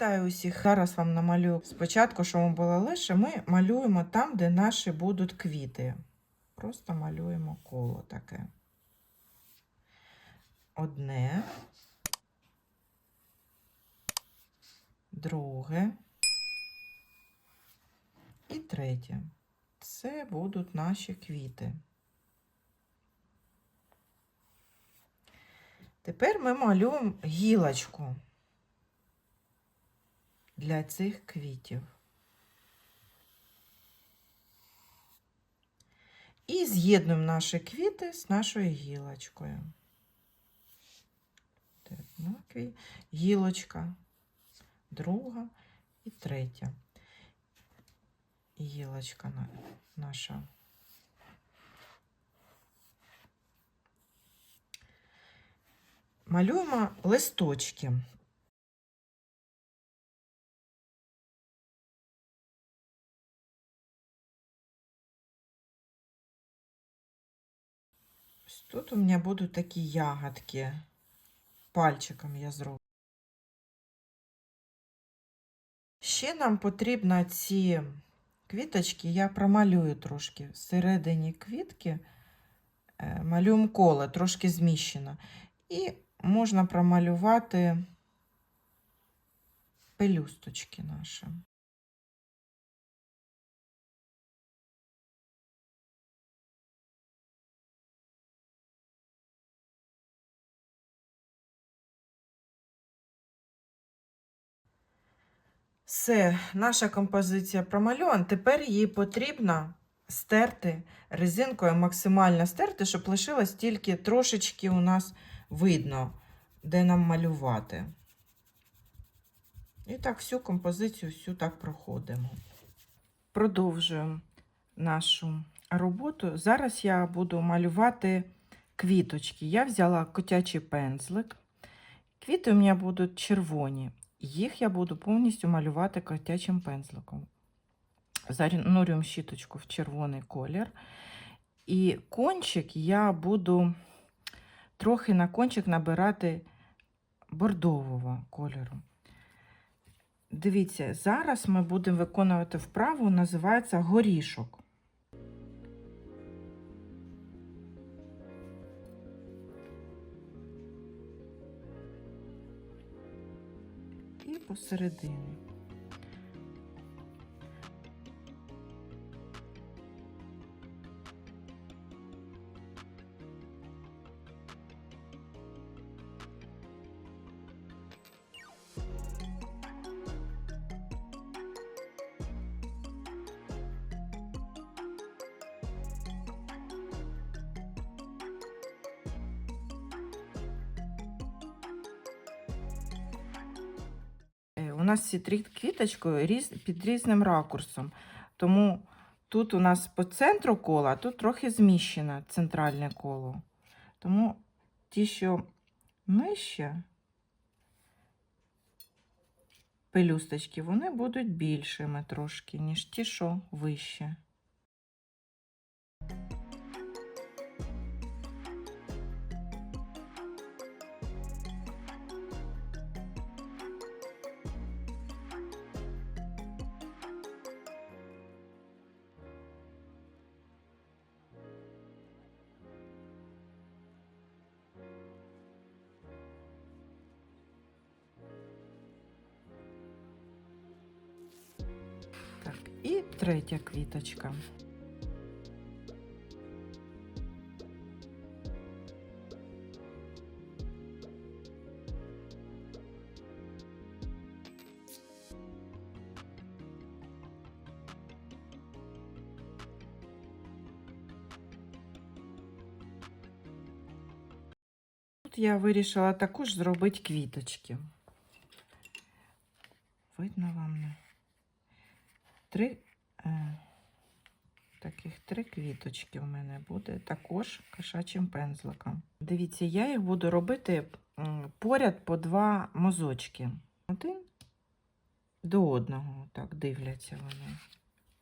Вітаю усіх! Зараз вам намалюю спочатку, щоб вам було легше, ми малюємо там, де наші будуть квіти. Просто малюємо коло таке. Одне, друге і третє. Це будуть наші квіти. Тепер ми малюємо гілочку для цих квітів. І з'єднуємо наші квіти з нашою гілочкою. Гілочка, друга і третя. Гілочка наша. Малюємо листочки. Тут у мене будуть такі ягодки. Пальчиком я зроблю. Ще нам потрібно ці квіточки, я промалюю трошки. Всередині квітки е, малюємо коло, трошки зміщено. І можна промалювати пелюсточки наші. Все, наша композиція промальована. Тепер її потрібно стерти резинкою, максимально стерти, щоб лишилось тільки трошечки у нас видно, де нам малювати. І так всю композицію всю так проходимо. Продовжуємо нашу роботу. Зараз я буду малювати квіточки. Я взяла котячий пензлик. Квіти у мене будуть червоні. Їх я буду повністю малювати котячим пензликом. Занурюємо щіточку в червоний колір. І кончик я буду трохи на кончик набирати бордового кольору. Дивіться, зараз ми будемо виконувати вправу, називається горішок. І посередині. У нас ці три квіточки під різним ракурсом. Тому тут у нас по центру кола, а тут трохи зміщено центральне коло. Тому ті, що нижче пелюсточки, вони будуть більшими трошки, ніж ті, що вище. третя квіточка. Тут я вирішила також зробити квіточки. Видно вам не? Три е, таких три квіточки в мене буде також кошачим пензликом. Дивіться, я їх буду робити поряд по два мазочки. Один до одного, так дивляться вони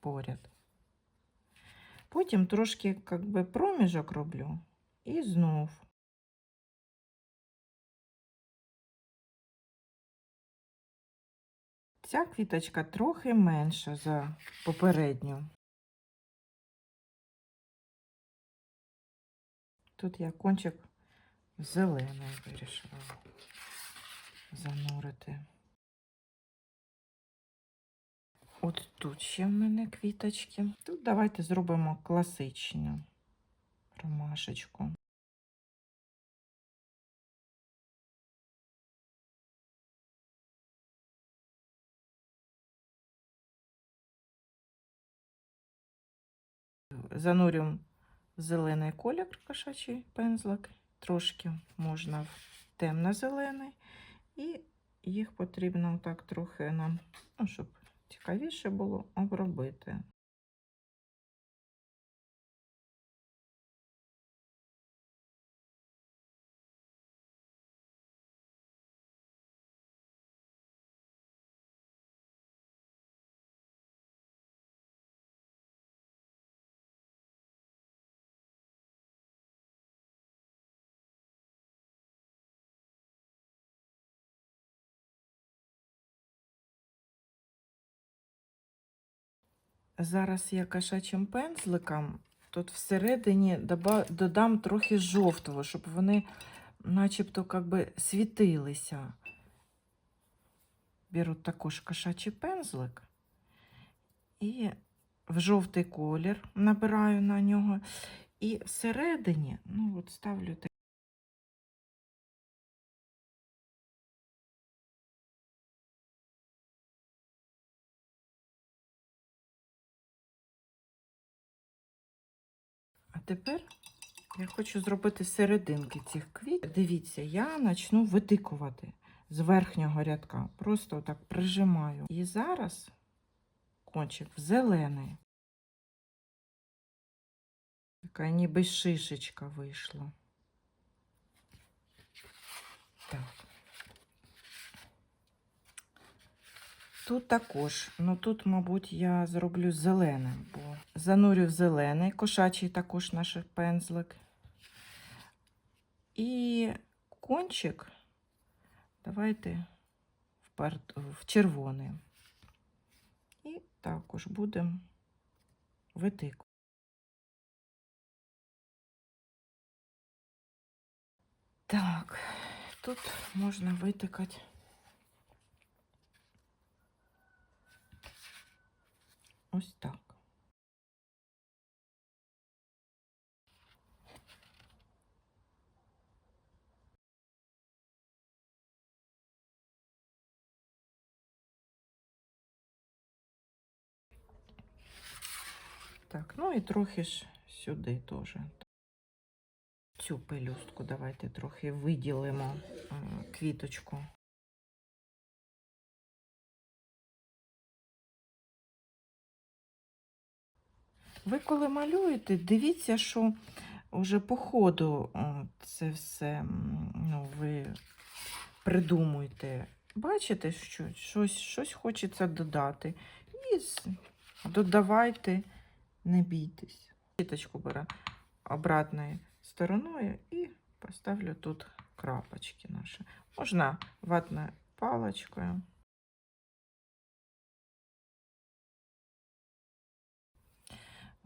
поряд. Потім трошки как би, проміжок роблю і знов. Ця квіточка трохи менша за попередню. Тут я кончик зелений вирішила занурити. От тут ще в мене квіточки. Тут давайте зробимо класичну ромашечку. Занурюємо в зелений колір кошачий пензлик. Трошки можна в темно-зелений. І їх потрібно так трохи нам, ну, щоб цікавіше було обробити. Зараз я кошачим пензликом тут всередині додам трохи жовтого, щоб вони начебто как би світилися. Беру також кошачий пензлик і в жовтий колір набираю на нього. І всередині, ну от ставлю А тепер я хочу зробити серединки цих квіт. Дивіться, я почну витикувати з верхнього рядка. Просто так прижимаю. І зараз кончик зелений. Така ніби шишечка вийшла. Тут також, ну тут, мабуть, я зроблю зеленим, бо занурю в зелений, кошачий також наш пензлик. І кончик давайте в червоний. І також будемо витикувати. Так, тут можна витикати. Ось так. Так, ну і трохи ж сюди теж. Цю пелюстку давайте трохи виділимо е, квіточку. Ви коли малюєте, дивіться, що вже по ходу це все ну, ви придумуєте. Бачите, що щось, щось хочеться додати. І додавайте, не бійтесь. Квіточку беру обратною стороною і поставлю тут крапочки наші. Можна ватною паличкою.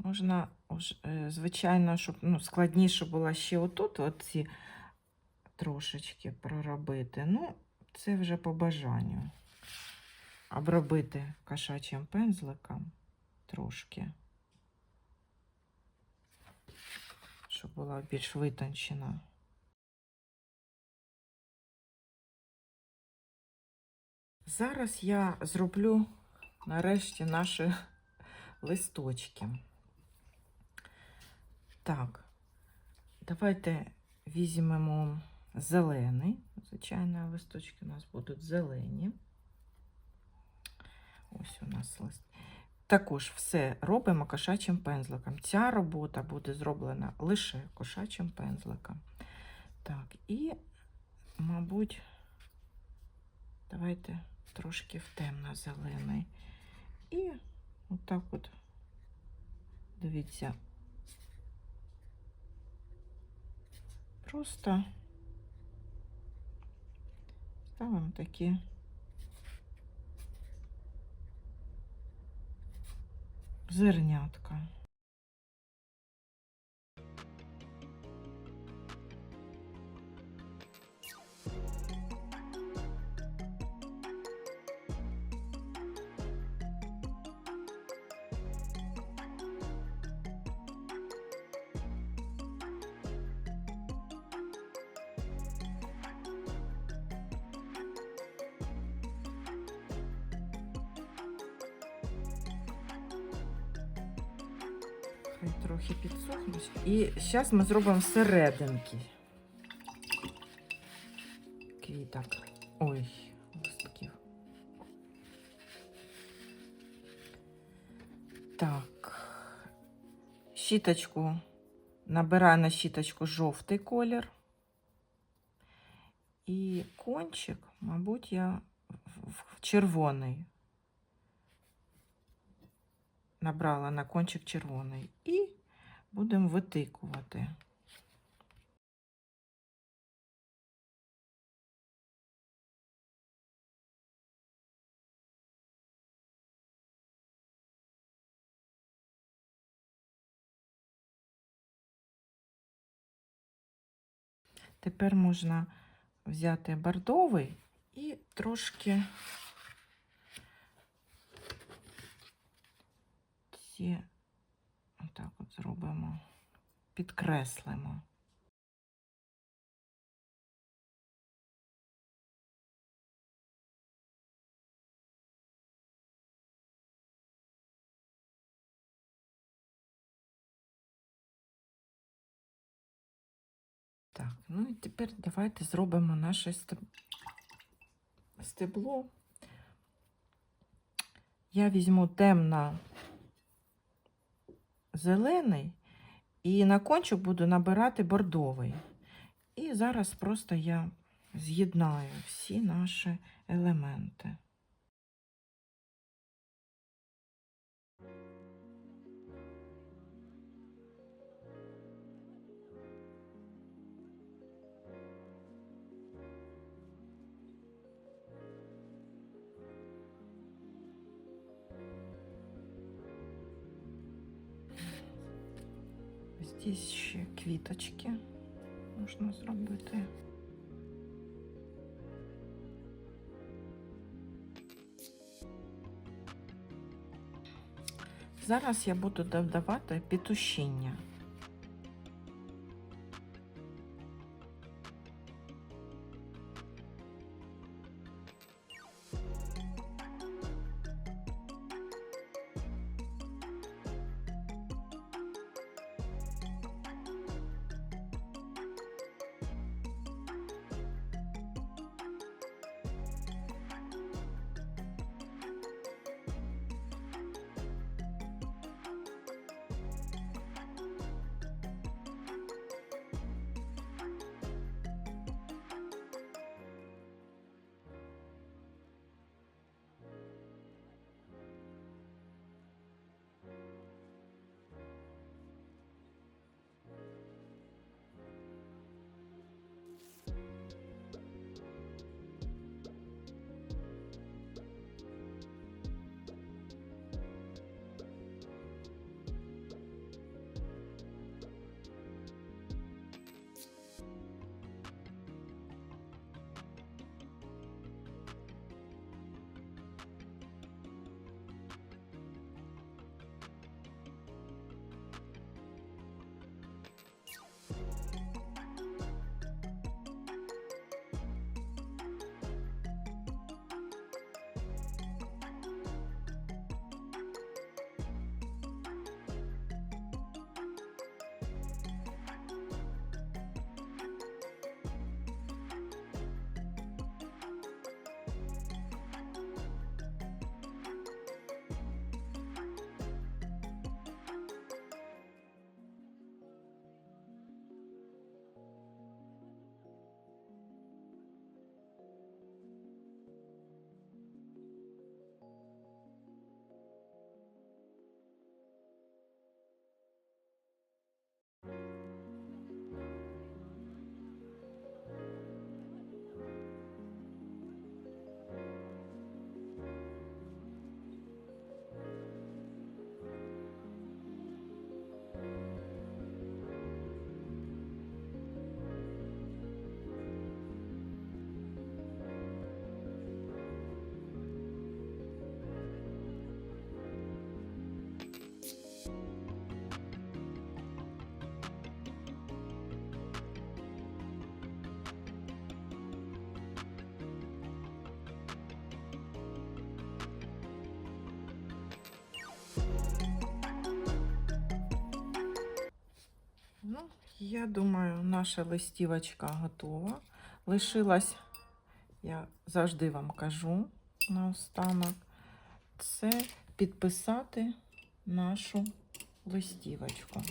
Можна, е, звичайно, щоб ну, складніше було ще отут оці трошечки проробити. Ну, це вже по бажанню. Обробити кошачим пензликом трошки, щоб була більш витончена. Зараз я зроблю нарешті наші листочки. Так, давайте візьмемо зелений. Звичайно, листочки у нас будуть зелені. Ось у нас лист. Також все робимо кошачим пензликом. Ця робота буде зроблена лише кошачим пензликом. Так, і, мабуть, давайте трошки в темно-зелений. І отак от, дивіться, просто ставим такие Зернятка. Трохи підсохнуть. І зараз ми зробимо серединки. Квіток. Ой, листків. Так. Щіточку. Набираю на щіточку жовтий колір. І кончик, мабуть, я в- червоний набрала на кончик червоний і будемо витикувати. Тепер можна взяти бордовий і трошки ці отак от зробимо, підкреслимо. Так, ну і тепер давайте зробимо наше стеб- стебло. Я візьму темно зелений і на кончик буду набирати бордовий. І зараз просто я з'єднаю всі наші елементи. Здесь ще квіточки можна зробити. Зараз я буду додавати петушіння. Я думаю, наша листівочка готова. Лишилась, я завжди вам кажу наостанок, це підписати нашу листівочку.